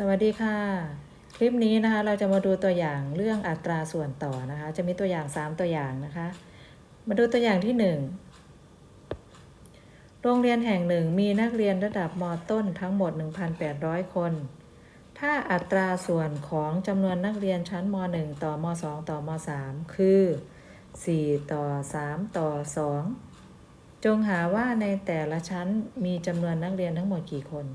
สวัสดีค่ะ คลิปนี้นะคะเราจะมาดูตัวอย่างเรื่องอัตราส่วนต่อนะคะ จะมีตัวอย่าง 3 ตัวอย่างนะคะ มาดูตัวอย่างที่ 1 โรงเรียนแห่งหนึ่งมีนักเรียนระดับมต้นทั้งหมด 1,800 คน ถ้าอัตราส่วนของจำนวนนักเรียนชั้นม .1 ต่อม .2 ต่อม .3 คือ 4 ต่อ 3 ต่อ 2 จงหาว่าในแต่ละชั้นมีจำนวนนักเรียนทั้งหมดกี่คน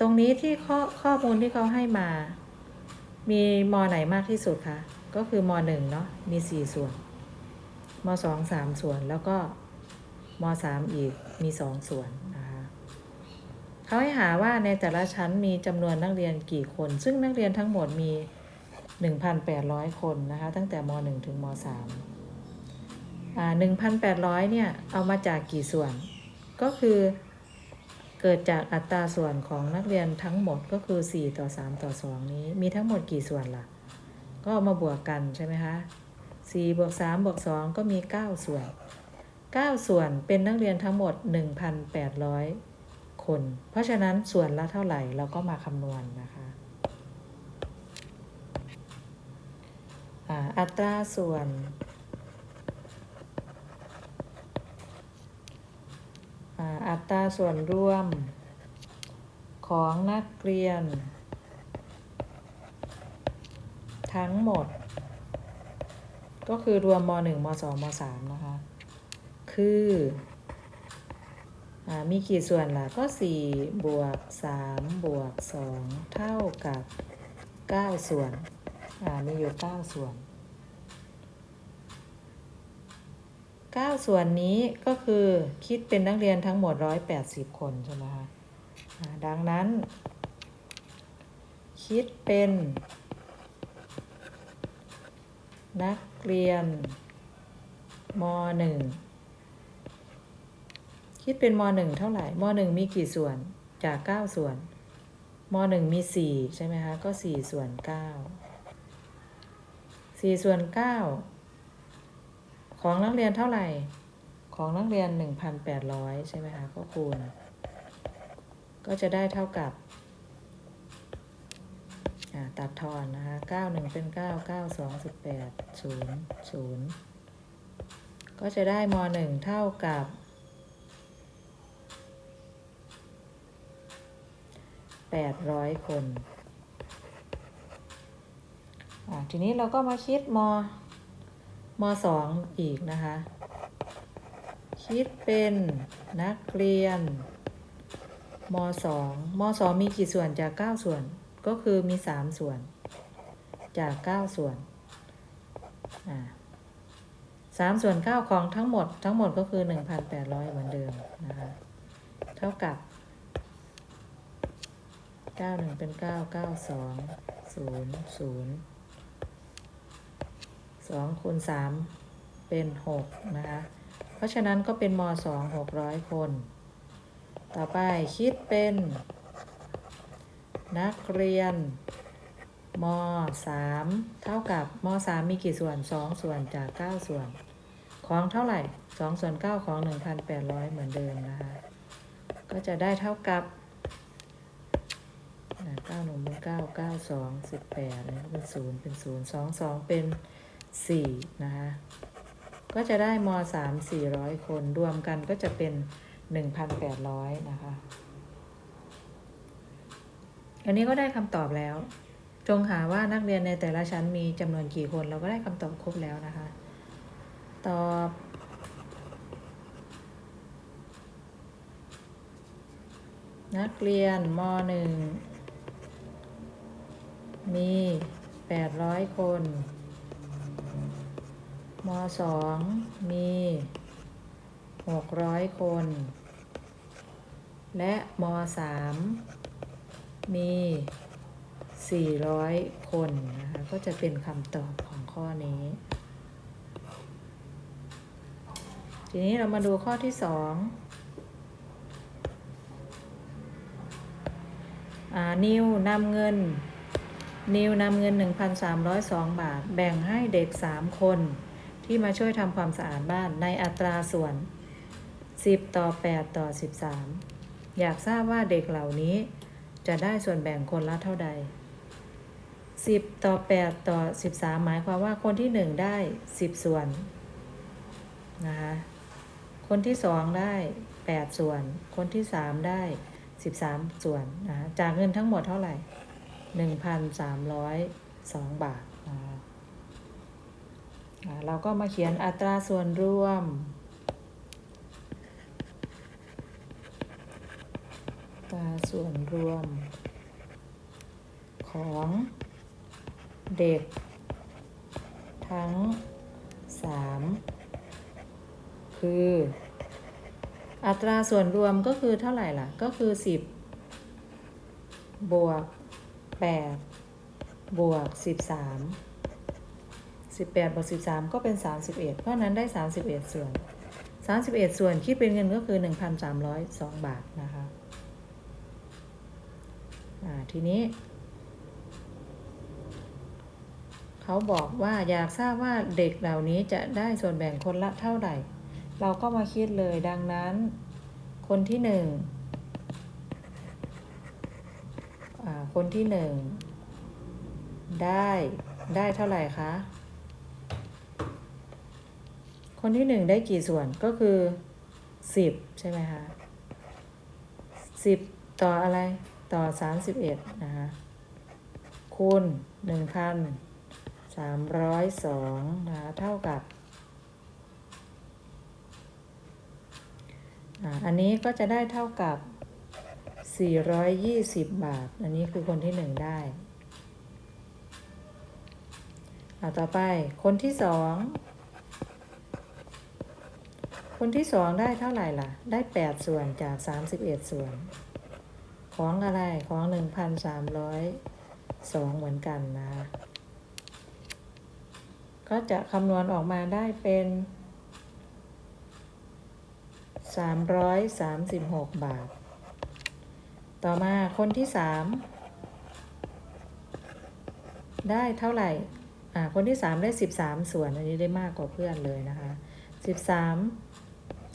ตรงนี้ที่ข้อข้อมูลที่เขาให้มา มีมไหนมากที่สุดคะ ก็คือมหนึ่งเนาะ มีสี่ส่วน มสองสามส่วน แล้วก็มสามอีก มีสองส่วนนะคะเขาให้หาว่าในแต่ละชั้นมีจำนวนนักเรียนกี่คน ซึ่งนักเรียนทั้งหมดมี 1,800 คนนะคะ ตั้งแต่มหนึ่งถึงมสามอ่า1,800เนี่ย เอามาจากกี่ส่วน ก็คือ เกิดจากอัตราส่วนของนักเรียนทั้งหมดก็คือ 4 ต่อ 3 ต่อ 2 นี้ มีทั้งหมดกี่ส่วนล่ะ ก็มาบวกกันใช่ไหมคะ4บวก3บวก2ก็มี 9 ส่วน 9 ส่วนเป็นนักเรียนทั้งหมด 1,800 คน เพราะฉะนั้นส่วนละเท่าไหร่เราก็มาคำนวณนะคะอ่าอัตราส่วน อัตราส่วนร่วม ของนักเรียน ทั้งหมด ก็คือรวมม .1 ม .2 ม .3 นะคะ คืออมีกี่ส่วนล่ะ ก็ 4 บวก 3 บวก 2 เท่ากับ 9 ส่วนมีอยู่ 9 ส่วน 9 ส่วนนี้ก็คือคิดเป็นนักเรียนทั้งหมด 180 คนใช่ไหมคะดังนั้น คิดเป็น นักเรียนม .1 คิดเป็นม .1 เท่าไหร่ม .1 มีกี่ส่วนจาก 9 ส่วนม .1 มี 4 ใช่ไหมคะ ก็ 4 ส่วน 9 4 ส่วน 9 ของนักเรียนเท่าไหร่ ของนักเรียน 1,800 ใช่ไหมคะก็คูณ ก็จะได้เท่ากับตัดทอนนะคะ 9 1 เป็น 9 9 2 18 0 0 ก็จะได้ม1เท่ากับ 800 คนอ่าทีนี้เราก็มาคิดม มสองอีกนะคะ คิดเป็นนักเรียนมสองมสองมีกี่ส่วนจากเก้าส่วนก็คือมีสามส่วน จากเก้าส่วนสามส่วนเก้าของทั้งหมดทั้งหมดก็คือหนึ่งพันแปดร้อยเหมือนเดิมนะคะ เท่ากับเก้าหนึ่งเป็นเก้าเก้า สองคูณสามเป็นหกนะคะ เพราะฉะนั้นก็เป็นมสองหกร้อยคน ต่อไปคิดเป็น นักเรียนมสามเท่ากับมสามมีกี่ส่วนสองส่วนจากเก้าส่วน ของเท่าไหร่สองส่วนเก้าของหนึ่งพันแปดร้อยเหมือนเดิมนะคะ ก็จะได้เท่ากับเก้าหนึ่งเป็นเก้าเก้าสองสิบแปดเป็นศูนย์เป็นศูนย์สองสองเป็น สี่นะคะ ก็จะได้มสามสี่ร้อยคน รวมกันก็จะเป็นหนึ่งพันแปดร้อยนะคะ อันนี้ก็ได้คำตอบแล้ว จงหาว่านักเรียนในแต่ละชั้นมีจำนวนกี่คน เราก็ได้คำตอบครบแล้วนะคะ ตอบนักเรียนมหนึ่งมีแปดร้อยคน มสองมีหกร้อยคน และมสามมีสี่ร้อยคนนะคะก็จะเป็นคำตอบของข้อนี้ ทีนี้เรามาดูข้อที่สองนิวนำเงิน นิวนำเงิน 1,302 บาท แบ่งให้เด็ก 3 คน ที่มาช่วยทำความสะอาดบ้านในอัตราส่วน 10 ต่อ 8 ต่อ 13 อยากทราบว่าเด็กเหล่านี้จะได้ส่วนแบ่งคนละเท่าใด 10 ต่อ 8 ต่อ 13 หมายความว่าคนที่ 1 ได้ 10 ส่วนนะคะคนที่ 2 ได้ 8 ส่วน คนที่ 3 ได้ 13 ส่วนนะะจากเงินทั้งหมดเท่าไหร่ 1,302 บาทนะคะอ่า เราก็มาเขียนอัตราส่วนรวม อัตราส่วนรวม ของเด็ก ทั้ง 3 คือ อัตราส่วนรวมก็คือเท่าไหร่ล่ะ ก็คือ 10 บวก 8 บวก 13 18บวก13 ก็เป็น 31 เพราะนั้นได้ 31 ส่วน 31 ส่วนคิดเป็นเงินก็คือ 1,302 บาทนะคะอ่าทีนี้ เขาบอกว่าอยากทราบว่าเด็กเหล่านี้จะได้ส่วนแบ่งคนละเท่าไหร่ เราก็มาคิดเลยดังนั้น คนที่หนึ่งอ่าคนที่หนึ่งได้ได้เท่าไหร่คะ คนที่หนึ่งได้กี่ส่วนก็คือสิบใช่ไหมคะสิบต่ออะไรต่อสามสิบเอ็ดนะคะคูณหนึ่งพันสามร้อยสองนะคะเท่ากับอันนี้ก็จะได้เท่ากับสี่ร้อยยี่สิบบาท อันนี้คือคนที่หนึ่งได้เอาต่อไปคนที่สอง คนที่สองได้เท่าไหร่ล่ะ ได้แปดส่วนจากสามสิบเอ็ดส่วน ของอะไรของหนึ่งพันสามร้อยสองเหมือนกันนะ ก็จะคำนวณออกมาได้เป็นสามร้อยสามสิบหกบาท ต่อมาคนที่สามได้เท่าไหร่ อ่า คนที่สามได้สิบสามส่วน อันนี้ได้มากกว่าเพื่อนเลยนะคะสิบสาม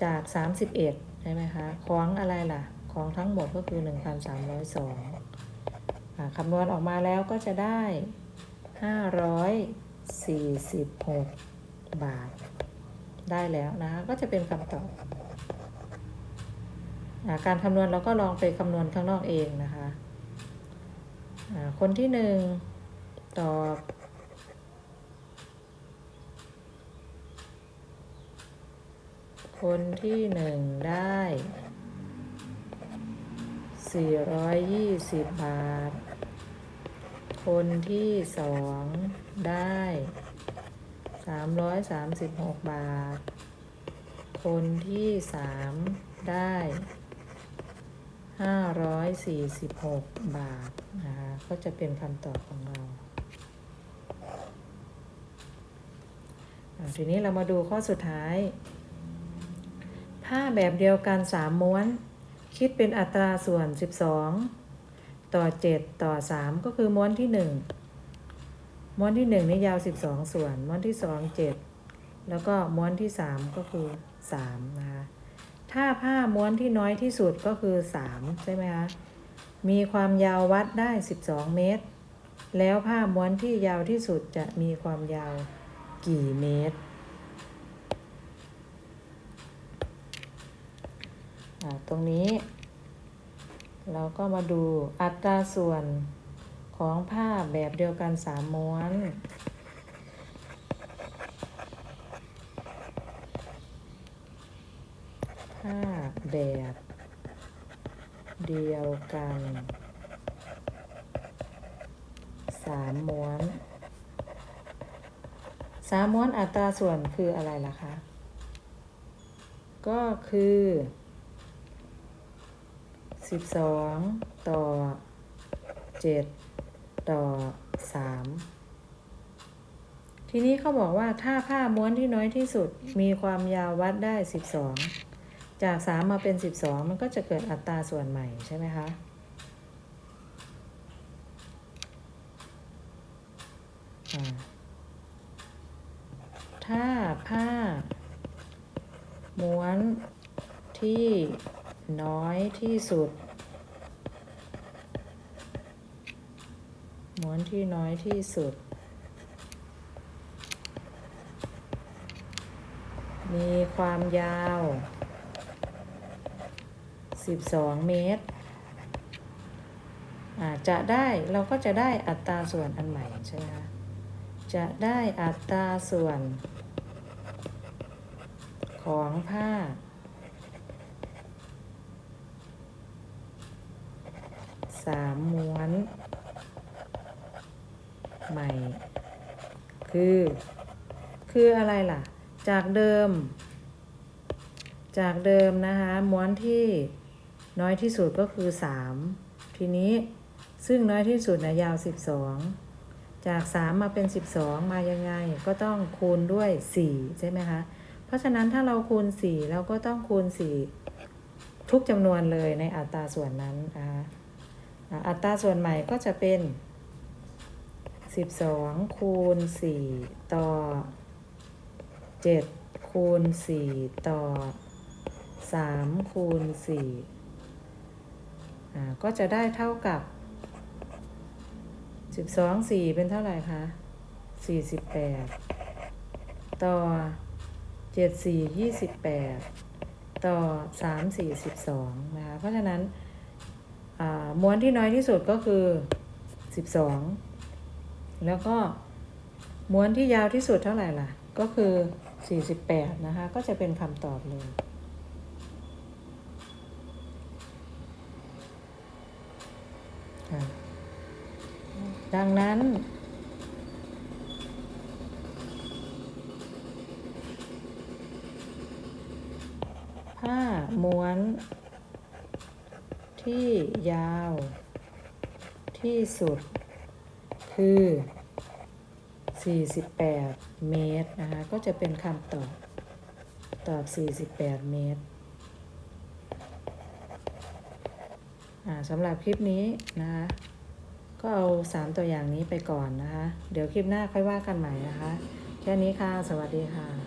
จากสามสิบเอ็ดใช่ไหมคะ ของอะไรล่ะ ของทั้งหมดก็คือ 1,302อ่าคำนวณออกมาแล้วก็จะได้ 546 บาท ได้แล้วนะ ก็จะเป็นคำตอบการคำนวณเราก็ลองไปคำนวณข้างนอกเองนะคะ คนที่หนึ่งตอบ คนที่หนึ่งได้ 420 บาท คนที่สองได้ 336 บาท คนที่สามได้ 546 บาทนะคะก็จะเป็นคำตอบของเราทีนี้เรามาดูข้อสุดท้าย ผ้าแบบเดียวกัน 3 ม้วน คิดเป็นอัตราส่วน 12 ต่อ 7 ต่อ 3 ก็คือม้วนที่ 1 ม้วนที่ 1 นี่ยาว 12 ส่วน ม้วนที่ 2 7 แล้วก็ม้วนที่ 3 ก็คือ 3 นะคะ ถ้าผ้าม้วนที่น้อยที่สุดก็คือ 3 ใช่ไหมคะ มีความยาววัดได้ 12 เมตร แล้วผ้าม้วนที่ยาวที่สุดจะมีความยาวกี่เมตร อ่า ตรงนี้ เราก็มาดูอัตราส่วนของผ้าแบบเดียวกันสามม้วนผ้าแบบเดียวกันสามม้วนสามม้วนอัตราส่วนคืออะไรล่ะคะ ก็คือ สิบสองต่อเจ็ดต่อสามทีนี้เขาบอกว่าถ้าผ้าม้วนที่น้อยที่สุดมีความยาววัดได้สิบสองจากสามมาเป็นสิบสองมันก็จะเกิดอัตราส่วนใหม่ใช่ไหมคะถ้าผ้าม้วนที่ น้อยที่สุด ม้วนที่น้อยที่สุด มีความยาว 12 เมตรอ่าจะได้เราก็จะได้อัตราส่วนอันใหม่ใช่ไหมคะจะได้อัตราส่วนของผ้า สามม้วน ใหม่ คือ คืออะไรล่ะ จากเดิม จากเดิมนะคะม้วนที่น้อยที่สุดก็คือ3ทีนี้ซึ่งน้อยที่สุดนะยาว12จาก 3 มาเป็น 12 มายังไง ก็ต้องคูณด้วย 4 ใช่ไหมคะ เพราะฉะนั้นถ้าเราคูณ 4 เราก็ต้องคูณ 4 ทุกจำนวนเลยในอัตราส่วนนั้นนะคะ อัตราส่วนใหม่ก็จะเป็น 12 คูณ 4 ต่อ 7 คูณ 4 ต่อ 3 คูณ4อ่ก็จะได้เท่ากับ 12 4 เป็นเท่าไหร่คะ 48 ต่อ 7 4 28 ต่อ 3 4 12นะคะ เพราะฉะนั้น ม้วนที่น้อยที่สุดก็คือ 12 แล้วก็ม้วนที่ยาวที่สุดเท่าไหร่ล่ะ ก็คือ 48 นะคะ ก็จะเป็นคำตอบเลยค่ะดังนั้น ผ้าม้วน ที่ยาวที่สุดคือ 48 เมตรนะคะ ก็จะเป็นคำตอบ ตอบ 48 เมตรอ่าสำหรับคลิปนี้นะคะ ก็เอา 3 ตัวอย่างนี้ไปก่อนนะคะ เดี๋ยวคลิปหน้าค่อยว่ากันใหม่นะคะ แค่นี้ค่ะ สวัสดีค่ะ